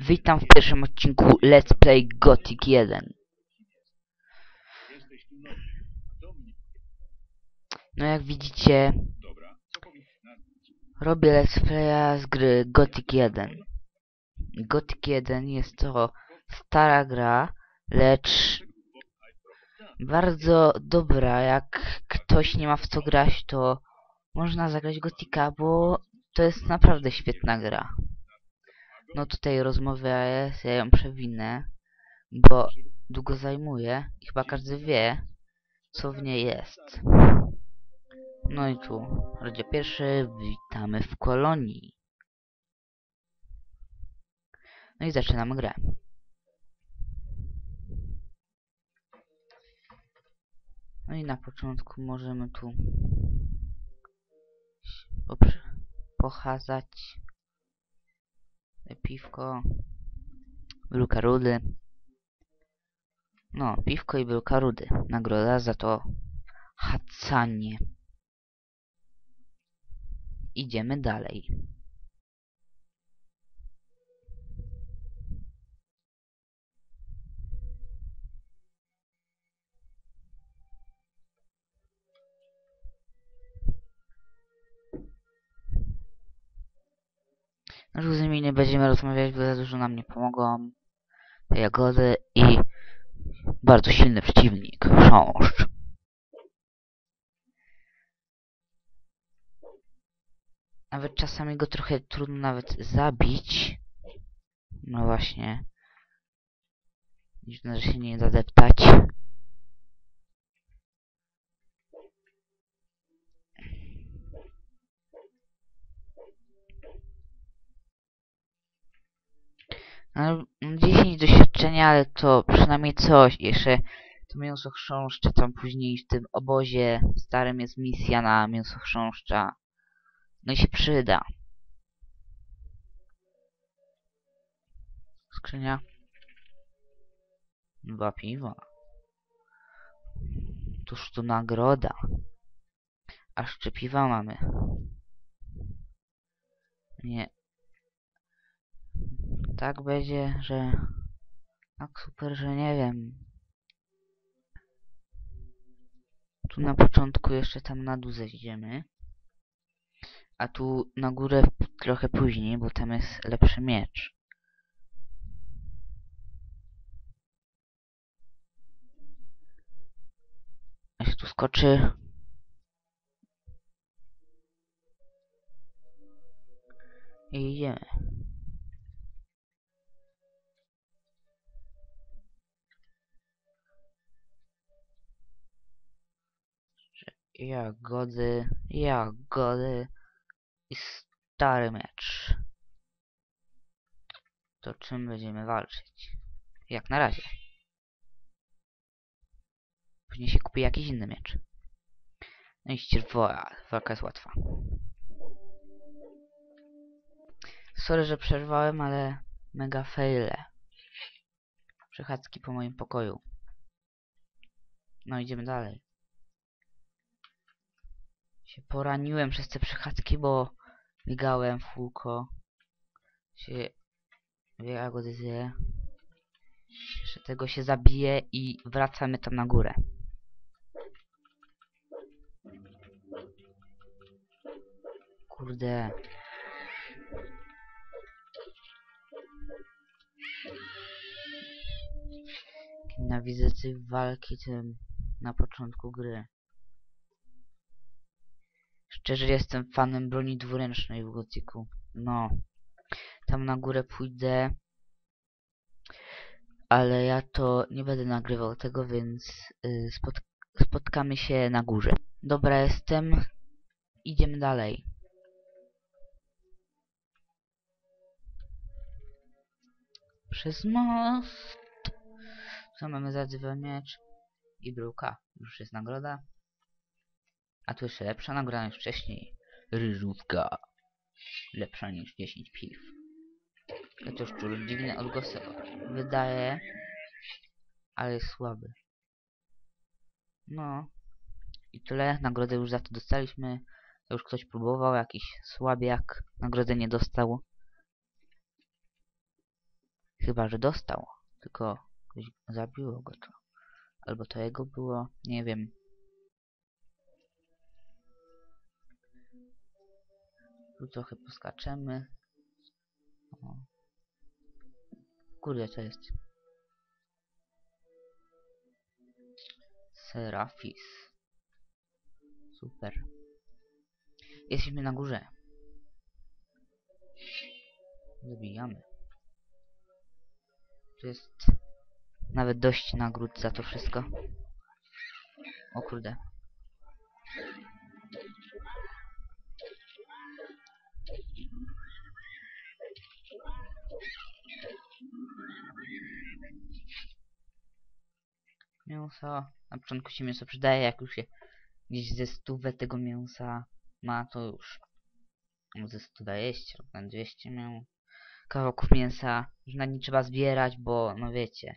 Witam w pierwszym odcinku Let's Play Gothic 1. No jak widzicie, robię Let's Playa z gry Gothic 1. Gothic 1 jest to stara gra, lecz bardzo dobra. Jak ktoś nie ma w co grać, to można zagrać Gotika, bo to jest naprawdę świetna gra. No tutaj rozmowa jest, ja ją przewinę, bo długo zajmuje i chyba każdy wie, co w niej jest. No i tu, rozdział pierwszy, witamy w kolonii. No i zaczynamy grę. No i na początku możemy tu pochadzać piwko, bryłka rudy. No, piwko i bryłka rudy. Nagroda za to hacanie. Idziemy dalej. Będziemy rozmawiać, bo za dużo nam nie pomogą te jagody i bardzo silny przeciwnik, chrząszcz. Nawet czasami go trochę trudno nawet zabić. No właśnie. Dziwne, że się nie da deptać. 10 doświadczenia, ale to przynajmniej coś. Jeszcze to mięso chrząszcza, tam później w tym obozie starym jest misja na mięso chrząszcza. No i się przyda. Skrzynia. Dwa piwa. Tuż tu nagroda. Aż jeszcze piwa mamy. Nie. Tak będzie, że... Tak super, że nie wiem. Tu na początku jeszcze tam na dół zejdziemy. A tu na górę trochę później, bo tam jest lepszy miecz. A się tu skoczy. I idziemy. Jagody, jagody i stary miecz. To czym będziemy walczyć? Jak na razie. Później się kupi jakiś inny miecz. No i ścierwoa. Walka jest łatwa. Sorry, że przerwałem, ale mega faile. Przechadzki po moim pokoju. No idziemy dalej. Się poraniłem przez te przechadzki, bo biegałem w kółko. Się jagody zje. Jeszcze tego się zabije i wracamy tam na górę. Kurde. Nienawidzę tych walki tym na początku gry. Szczerze jestem fanem broni dwuręcznej w Gothicu. No. Tam na górę pójdę. Ale ja to nie będę nagrywał tego, więc y, spot spotkamy się na górze. Dobra, jestem. Idziemy dalej. Przez most. Co mamy za dwa miecz i bryłka. Już jest nagroda. A tu jeszcze lepsza nagroda niż wcześniej. Ryżówka. Lepsza niż 10 piw. Chociaż szczur dziwne odgłosy wydaje, ale jest słaby. No. I tyle. Nagrodę już za to dostaliśmy. To już ktoś próbował, jakiś słabiak. Nagrodę nie dostał. Chyba, że dostał. Tylko zabiło go to. Albo to jego było. Nie wiem. Tu trochę poskaczemy. O. Kurde, co jest? Serafis. Super. Jesteśmy na górze. Zabijamy. Tu jest nawet dość nagród za to wszystko. O kurde. Mięso. Na początku się mięso przydaje, jak już się gdzieś ze stówę tego mięsa ma, to już ze 120 lub na 200 miał kawałków mięsa, na nie trzeba zbierać, bo no wiecie,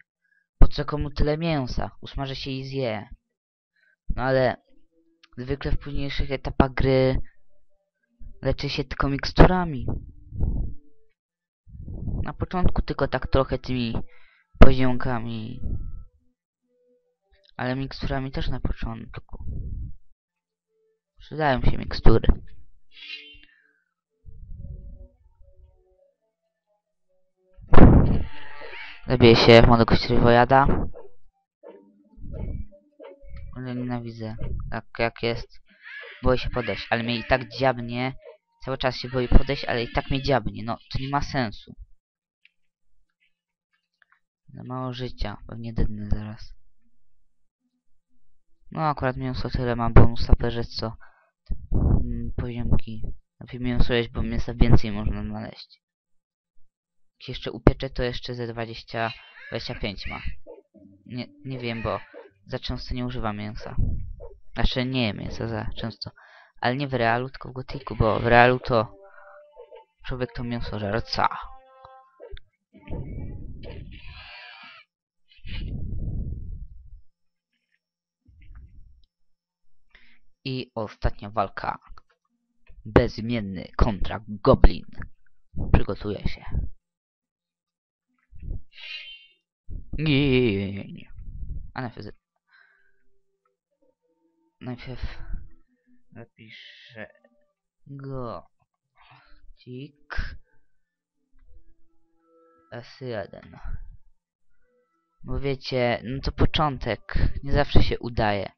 po co komu tyle mięsa? Usmaży się i zje. No ale zwykle w późniejszych etapach gry leczy się tylko miksturami. Na początku tylko tak trochę tymi poziomkami. Ale miksturami też na początku. Przydają się mikstury. Zabiję się młodego Śrywojada. Ale nienawidzę. Tak jak jest. Boję się podejść, ale mnie i tak dziabnie. Cały czas się boję podejść, ale i tak mnie dziabnie. No, to nie ma sensu. Mało życia. Pewnie dydnę zaraz. No akurat mięso tyle ma bonusa perzec, co mm, poziomki. Lepiej mięso jeść, bo mięsa więcej można znaleźć. Jak jeszcze upieczę, to jeszcze ze 20, 25 ma. Nie, nie wiem, bo za często nie używam mięsa. Znaczy nie jem mięsa za często. Ale nie w realu, tylko w gotiku, bo w realu to człowiek to mięso żerca. I ostatnia walka. Bezimienny kontra Goblin. Przygotuję się. Nie. A najpierw... Najpierw... Napiszę... Go... Tik... S1. Bo wiecie, no to początek. Nie zawsze się udaje.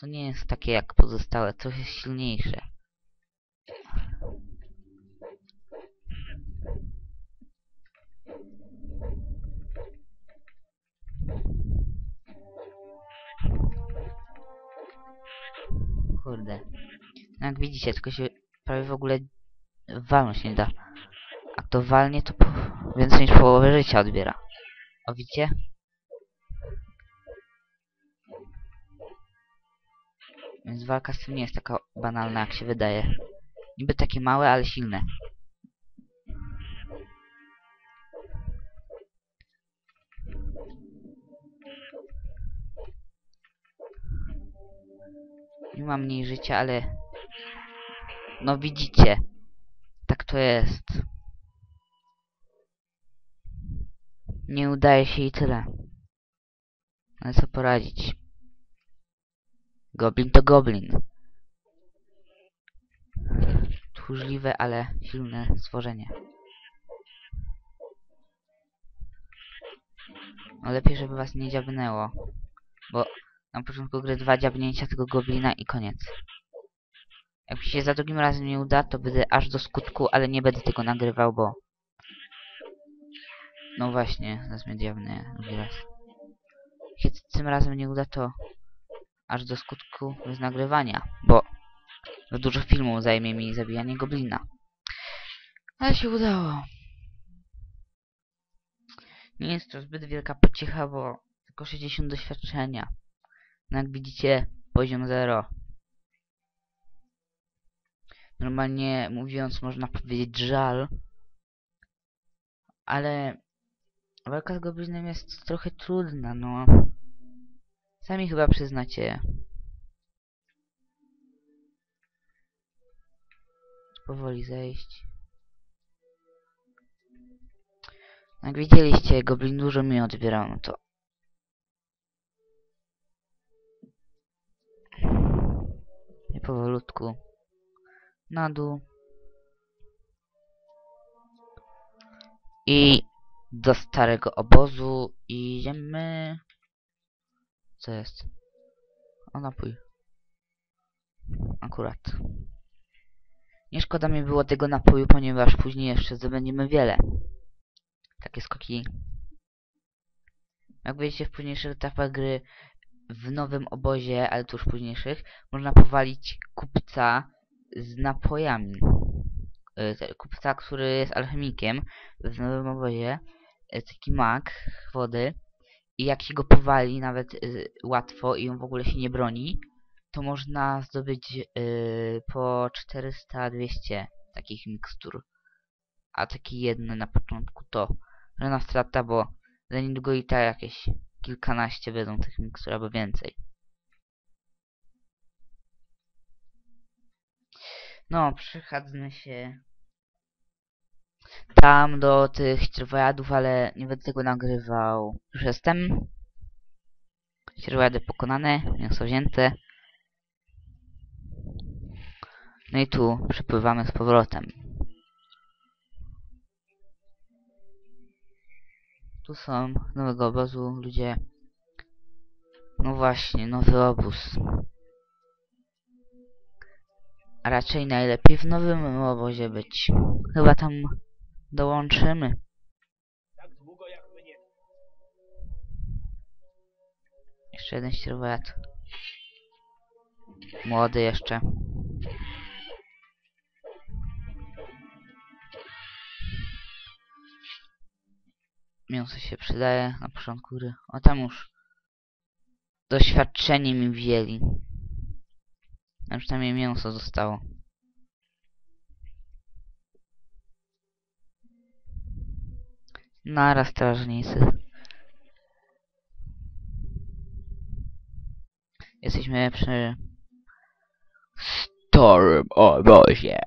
To nie jest takie jak pozostałe, to jest silniejsze. Kurde. No jak widzicie, tylko się prawie w ogóle walnąć nie da. A kto walnie, to po więcej niż połowę życia odbiera. O widzicie? Więc walka z tym nie jest taka banalna, jak się wydaje. Niby takie małe, ale silne. Nie ma mniej życia, ale... No widzicie. Tak to jest. Nie udaje się i tyle. Ale co poradzić? Goblin to goblin. Tchórzliwe, ale silne stworzenie. No lepiej, żeby was nie dziabnęło. Bo na początku gry dwa dziabnięcia tego goblina i koniec. Jak mi się za drugim razem nie uda, to będę aż do skutku, ale nie będę tego nagrywał, bo... No właśnie, zaraz mnie dziabnę drugi raz. Jak się tym razem nie uda, to aż do skutku nagrywania, bo dużo filmu zajmie mi zabijanie goblina. Ale się udało. Nie jest to zbyt wielka pociecha, bo tylko 60 doświadczenia. No jak widzicie, poziom 0. Normalnie mówiąc, można powiedzieć żal. Ale walka z goblinem jest trochę trudna, no. Sami chyba przyznacie. Powoli zejść. Jak widzieliście, goblin dużo mi odbierał, no to... I powolutku na dół. I do starego obozu idziemy... Co jest? O, napój. Akurat. Nie szkoda mi było tego napoju, ponieważ później jeszcze zdobędziemy wiele. Takie skoki. Jak wiecie, w późniejszych etapach gry, w nowym obozie, ale tuż późniejszych, można powalić kupca z napojami. Te- Kupca, który jest alchemikiem w nowym obozie, y, taki mag wody i jak się go powali nawet y, łatwo i on w ogóle się nie broni, to można zdobyć y, po 400-200 takich mikstur. A taki jedny na początku to żadna strata, bo za niedługo i tak jakieś kilkanaście będą tych mikstur albo więcej. No, przechadzmy się tam do tych ścierwojadów, ale nie będę tego nagrywał. Już jestem. Ścierwojady pokonane, mięso wzięte. No i tu przepływamy z powrotem. Tu są nowego obozu ludzie. No właśnie, nowy obóz. A raczej najlepiej w nowym obozie być. Chyba tam dołączymy. Tak długo jak mnie. Jeszcze jeden ścierwojad. Młody jeszcze. Mięso się przydaje na początku gry. O tam już doświadczenie mi wzięli. A przynajmniej mięso zostało. Nara strażnicy. Jesteśmy przy starym obozie.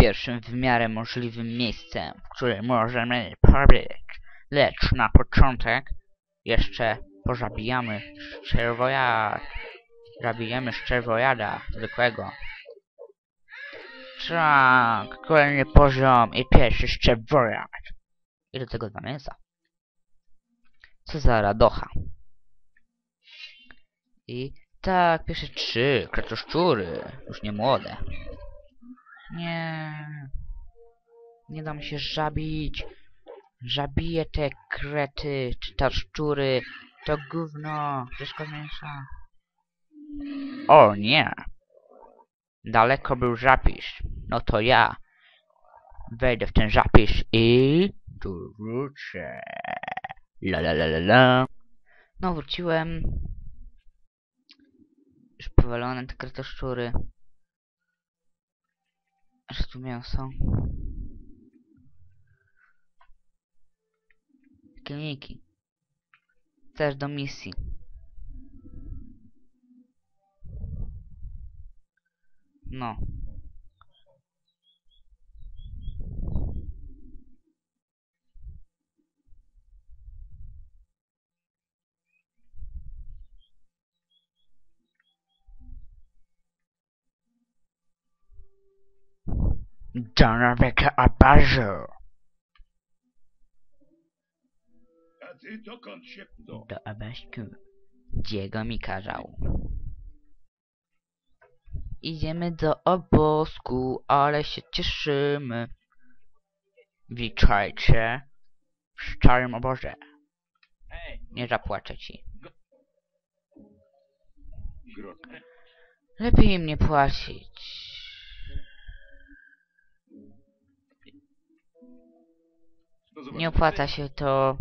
Pierwszym w miarę możliwym miejscem, w którym możemy pobyć. Lecz na początek jeszcze pozabijamy szczerwojad. Zabijemy szczerwojada zwykłego. Tak, kolejny poziom i pierwszy szczerwojad. I do tego dwa mięsa. Co za radocha. I tak, pierwsze trzy, kretoszczury, już nie młode. Nie. Nie dam się żabić. Żabiję te krety, czy te szczury. To gówno, wszystko mięsa. O nie. Daleko był zapis. No to ja wejdę w ten zapis i tu wrócę. La la la la la. No wróciłem. Już powalone te kretoszczury. Aż tu mięso. Kliniki. Też do misji. No. Do nowego obozu. A ty dokąd się... Do... Do obozu. Diego mi kazał. Idziemy do obozku, ale się cieszymy. Witajcie w starym obozie. Nie zapłaczę ci. Lepiej im nie płacić. Nie opłaca się to.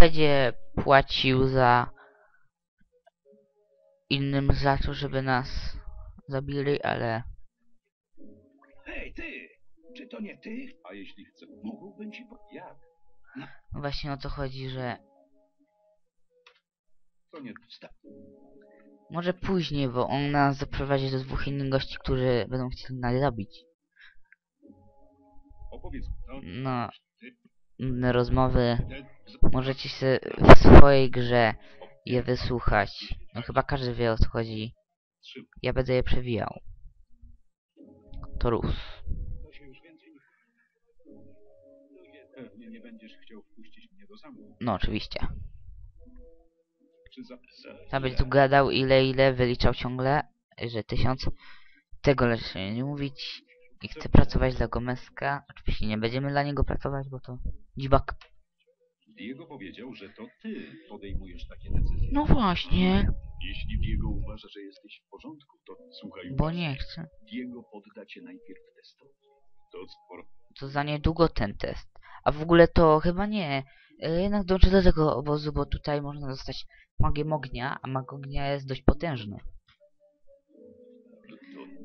Będzie płacił za innym za to, żeby nas zabili, ale Hej, ty! Czy to nie ty? A jeśli chcę, mógłbym ci... po- Jak? no właśnie o to chodzi, że To nie... Sta... może później, bo on nas zaprowadzi do dwóch innych gości, którzy będą chcieli nas zabić. Opowiedz mi, no. No, rozmowy, możecie się w swojej grze je wysłuchać. No chyba każdy wie o co chodzi. Ja będę je przewijał. To luz. No oczywiście. Tam będzie tu gadał ile ile, wyliczał ciągle, że tysiąc. Tego lecz nie mówić. I chce pracować dla Gomeska. Oczywiście nie będziemy dla niego pracować, bo to dziwak. Diego powiedział, że to ty podejmujesz takie decyzje. No właśnie, Jeśli Diego uważa, że jesteś w porządku, to słuchaj bo uważnie. nie chcę. Diego podda cię najpierw testowi. To sporo. To za niedługo ten test. A w ogóle to chyba nie. E, Jednak dołączę do tego obozu, bo tutaj można dostać magiem ognia, a mag ognia jest dość potężny.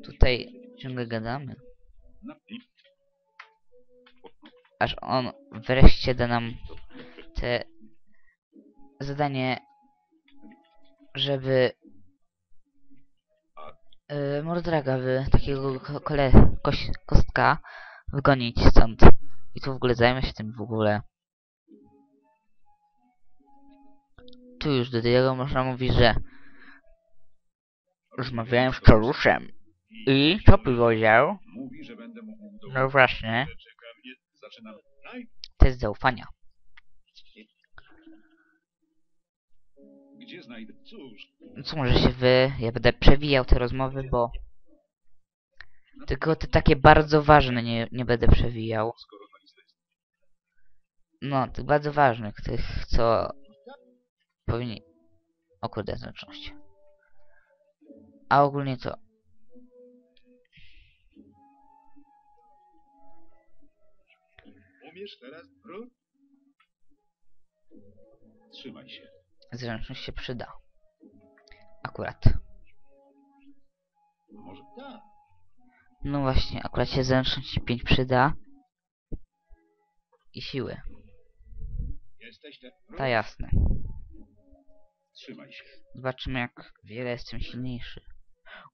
Tutaj ciągle gadamy. Aż on wreszcie da nam te zadanie, żeby yy, Mordraga, wy, takiego ko- kole, koś, kostka, wygonić stąd. I tu w ogóle zajmę się tym w ogóle. Tu już do Diego można mówić, że rozmawiałem z Czaruszem. I co powiedział? Mówi, że będę mógł. No właśnie, test zaufania. Gdzie znajdę? Cóż, co może się wy... Ja będę przewijał te rozmowy, bo... Tylko te takie bardzo ważne nie, nie będę przewijał. No, tych bardzo ważnych, tych, co... Powinni... O kurde, zręczność. A ogólnie to... Umiesz teraz? Ru? Trzymaj się. Zręczność się przyda. Akurat. Może tak. No właśnie, akurat się zręczność 5 przyda. I siły. Jesteś te... Ru? To jasne. Trzymaj się. Zobaczymy jak wiele jestem silniejszy.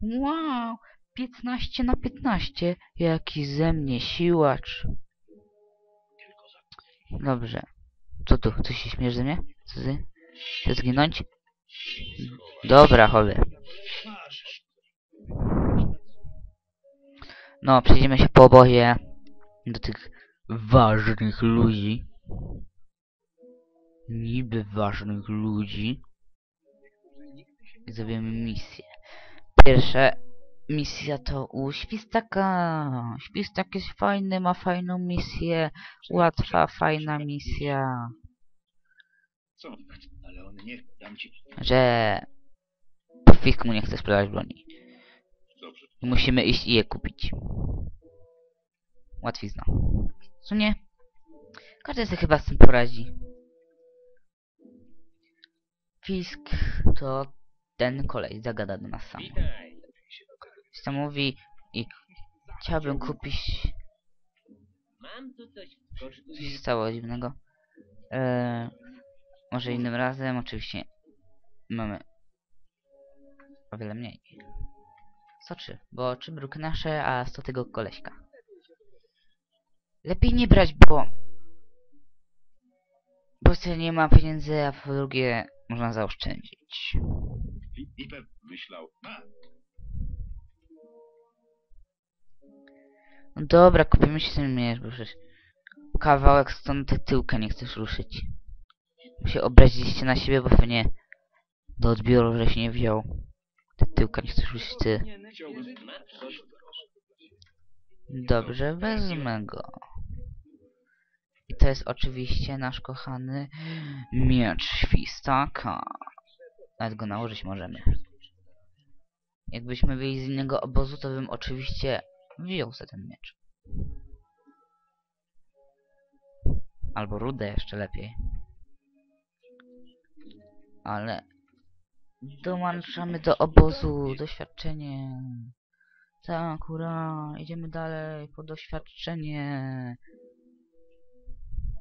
Wow! 15 na 15. Jaki ze mnie siłacz. Dobrze. Co tu? Ty się śmiesz ze mnie? Co ty? Zginąć? Dobra, chowy. No, przejdziemy się po obozie do tych ważnych ludzi. Niby ważnych ludzi. I zrobimy misję. Pierwsza misja to u Świstaka. Świstak jest fajny, ma fajną misję. Łatwa, fajna misja. Co? Ale on nie... Dam ci... Że... Fisk mu nie chce sprzedawać broni. I musimy iść i je kupić. Łatwizna. Co nie? Każdy sobie chyba z tym poradzi. Fisk to ten kolej zagada do nas sam. Sam mówi i chciałbym kupić Mam tu coś stało dziwnego. Eee, może innym razem, oczywiście mamy o wiele mniej. 103, bo trzy bruki nasze, a 100 tego koleśka. Lepiej nie brać, bo... Po prostu nie ma pieniędzy, a po drugie można zaoszczędzić. I, i pewnie myślał... dobra, kupimy się ten miecz, bo przecież kawałek stąd ty tyłka nie chcesz ruszyć. Się obraziliście na siebie, bo pewnie do odbioru żeś nie wziął. Ty tyłka nie chcesz ruszyć, ty. Dobrze, wezmę go. I to jest oczywiście nasz kochany miecz świstaka. Nawet go nałożyć możemy. Jakbyśmy byli z innego obozu, to bym oczywiście wziął sobie ten miecz. Albo rudę jeszcze lepiej. Ale dołączamy do obozu, doświadczenie. Tak, ura, idziemy dalej po doświadczenie.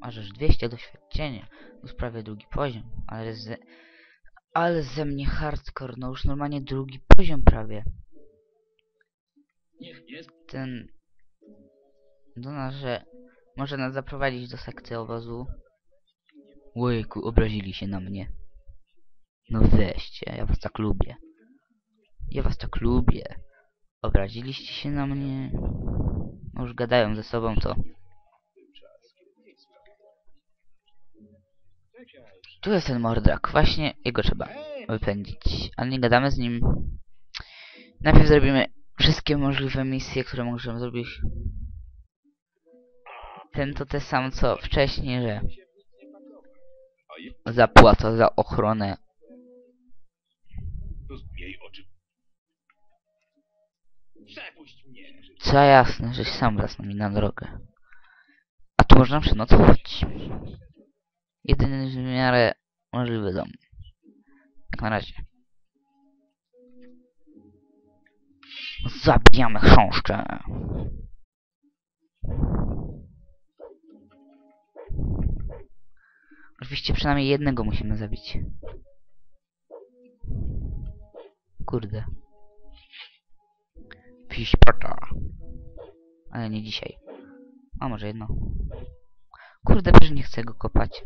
Aż 200 doświadczenia. Już prawie drugi poziom, ale ze, ale ze mnie hardcore, no już normalnie drugi poziom prawie. Ten... Do nas, że Może nas zaprowadzić do sekcji obozu. Łejku, obrazili się na mnie. No weźcie, ja was tak lubię. Ja was tak lubię. Obraziliście się na mnie. No już gadają ze sobą, to... Tu jest ten mordrak, właśnie jego trzeba wypędzić. Ale nie gadamy z nim. Najpierw zrobimy wszystkie możliwe misje, które możemy zrobić. Ten to te sam co wcześniej, że zapłata za ochronę. Co jasne, żeś sam na mi na drogę. A tu można przenocować. Jedyny w miarę możliwy dom. Jak na razie. Zabijamy chrząszcze. Oczywiście przynajmniej jednego musimy zabić. Kurde. Piśpata. Ale nie dzisiaj. A może jedno. Kurde, przecież nie chcę go kopać.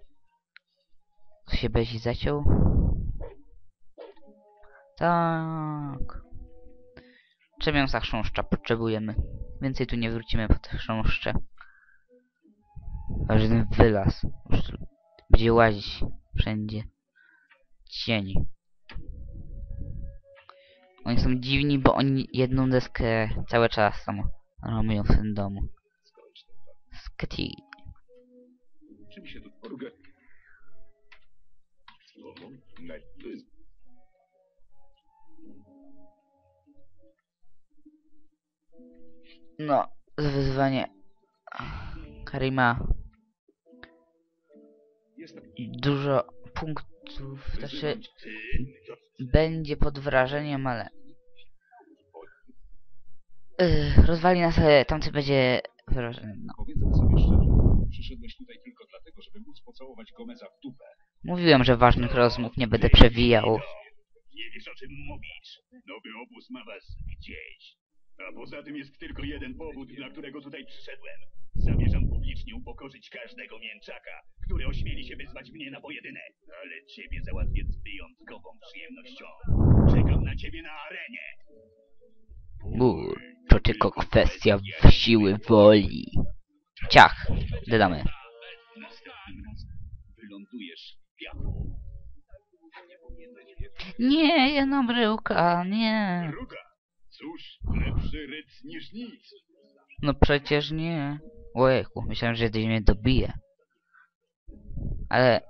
Co się Bezi zaciął? Tak. Trzemiąsa chrząszcza potrzebujemy. Więcej tu nie wrócimy po te chrząszcze. Aż ten wylas. Już będzie łazić wszędzie. Cień. Oni są dziwni, bo oni jedną deskę cały czas tam robią w tym domu. Skety. Czym się tu to jest No, wyzwanie Karima dużo punktów, znaczy będzie pod wrażeniem, ale rozwali nas, ale tamty będzie wrażeniem, no. Przyszedłeś tutaj tylko dlatego, żeby móc pocałować Gomeza w dupę. Mówiłem, że ważnych rozmów nie będę przewijał. Nie wiesz o czym mówisz. Nowy obóz ma was gdzieś. A poza tym jest tylko jeden powód, dla którego tutaj przyszedłem. Zamierzam publicznie upokorzyć każdego mięczaka, który ośmieli się wyzwać mnie na pojedynek. Ale ciebie załatwię z wyjątkową przyjemnością. Czekam na ciebie na arenie. Bur, to tylko kwestia siły woli. Ciach, dodamy. Następnym razem wylądujesz w piachu. Nie. Nie, jedna bryłka, nie. Druga. Cóż, ryc niż nic. No przecież nie. Ojejku, myślałem, że jedynie mnie dobije. Ale,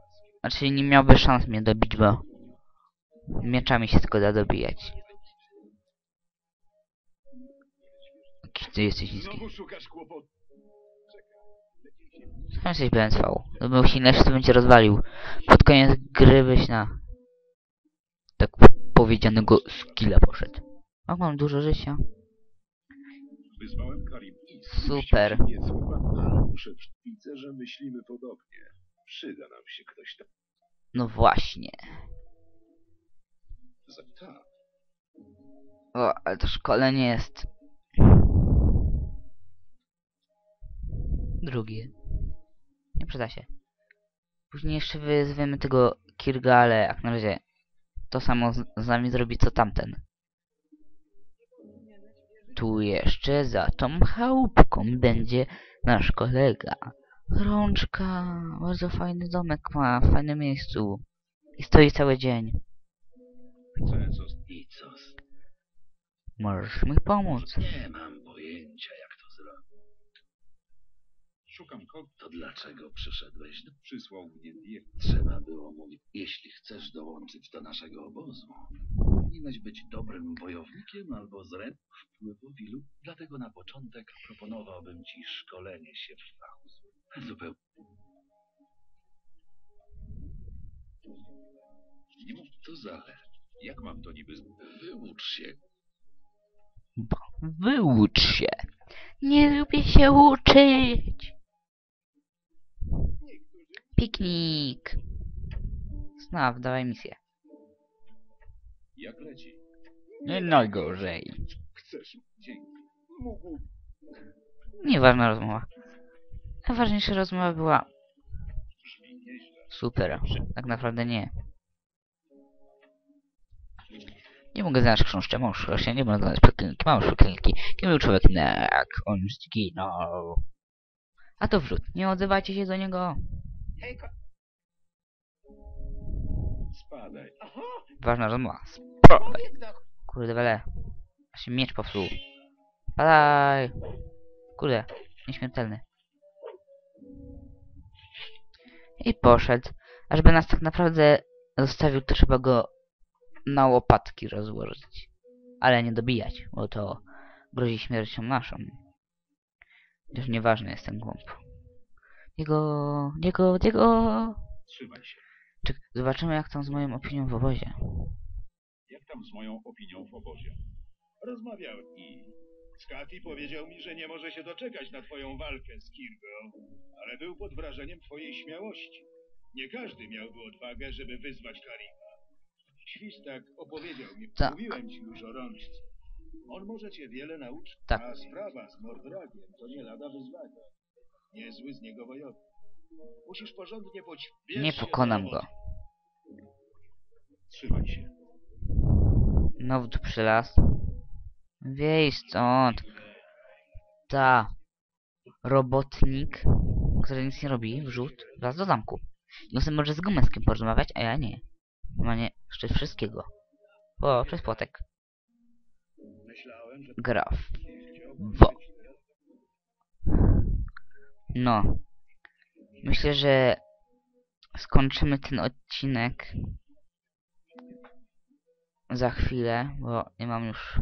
znaczy nie miałby szans mnie dobić, bo mieczami się tylko da dobijać. Jaki ty jesteś niski. Znowu szukasz kłopotu. Sam jesteś BNV. To był silniejszy, to będzie rozwalił. Pod koniec gry byś na tak powiedzianego skilla poszedł. A mam dużo życia. Wyzwałem Karim. Super. Nie słucha, ale muszę Widzę, że myślimy podobnie. Przyda nam się ktoś tam. No właśnie. Za tak. O, ale to szkolenie jest... Drugie. Nie przyda się. Później jeszcze wyzwiemy tego Kirga, ale jak na razie to samo z, z nami zrobi co tamten. Tu jeszcze za tą chałupką będzie nasz kolega. Rączka, bardzo fajny domek ma, w fajnym miejscu. I stoi cały dzień. Możesz mi pomóc. Nie mam pojęcia, jak to zrobić. Szukam kogo. To dlaczego przyszedłeś? do- Przysłał mnie. Trzeba było mówić, jeśli chcesz dołączyć do naszego obozu, powinieneś być dobrym wojownikiem albo z ręk wpływu wilu. Dlatego na początek proponowałbym ci szkolenie się w fachu. Zupełnie. Nie mów, to zależy. Jak mam to niby... Wyucz się. Wyucz się. Nie lubię się uczyć. Piknik. Snaw, dawaj misję. Jak leci? Nie najgorzej. Chcesz? Dzięki. Mógł... Nieważna rozmowa. Najważniejsza rozmowa była super. Tak naprawdę nie. Nie mogę znaleźć książki, mam książkę, nie mogę znaleźć piekielniki, mam piekielniki. Kim był człowiek jak on zginął? A to wrót, nie odzywajcie się do niego. Spadaj. Ważna rozmowa. Spadaj. powiedz no. Kurde wele. Mi miecz popsuł. Spadaj. Kurde, nieśmiertelny. I poszedł. Ażby nas tak naprawdę zostawił, to trzeba go na łopatki rozłożyć. Ale nie dobijać, bo to grozi śmiercią naszą. Chociaż nieważny jest ten głąb. Jego, jego, jego... Trzymaj się. Czek, zobaczymy jak tam z moją opinią w obozie. Jak tam z moją opinią w obozie? Rozmawiałem i... Skati powiedział mi, że nie może się doczekać na twoją walkę z Kirgo, ale był pod wrażeniem twojej śmiałości. Nie każdy miałby odwagę, żeby wyzwać Karima. Świstak opowiedział mi, Tak. mówiłem ci już o rączce. On może cię wiele nauczyć, Tak. a sprawa z Mordragiem to nie lada wyzwanie. Niezły z niego wojownik. Musisz porządnie poćwiczyć. Nie pokonam go. Trzymaj się. Znowu tu przylas. Wiej stąd. Ta. Robotnik, który nic nie robi, wrzut, wraz do zamku. I on sobie może z Gomeskiem porozmawiać, a ja nie. Normalnie jeszcze wszystkiego. O, przez płotek. Graf. być No. Myślę, że skończymy ten odcinek za chwilę, bo nie mam już...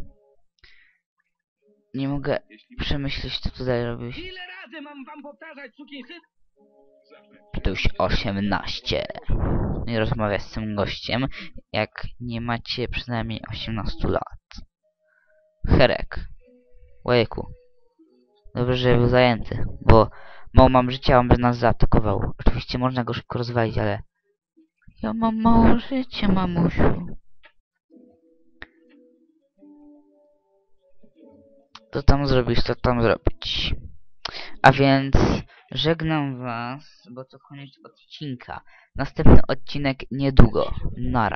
Nie mogę przemyśleć, co tutaj robić. Ile razy mam wam powtarzać, sukinsyn? To już 18. Nie rozmawiać z tym gościem, jak nie macie przynajmniej 18 lat. Herek. Łejku. Dobrze, że był zajęty, bo mało mam życia, on by nas zaatakował. Oczywiście można go szybko rozwalić, ale... Ja mam mało życia, mamusiu. To tam zrobić, to tam zrobić. A więc żegnam was, bo to koniec odcinka. Następny odcinek niedługo. Nara.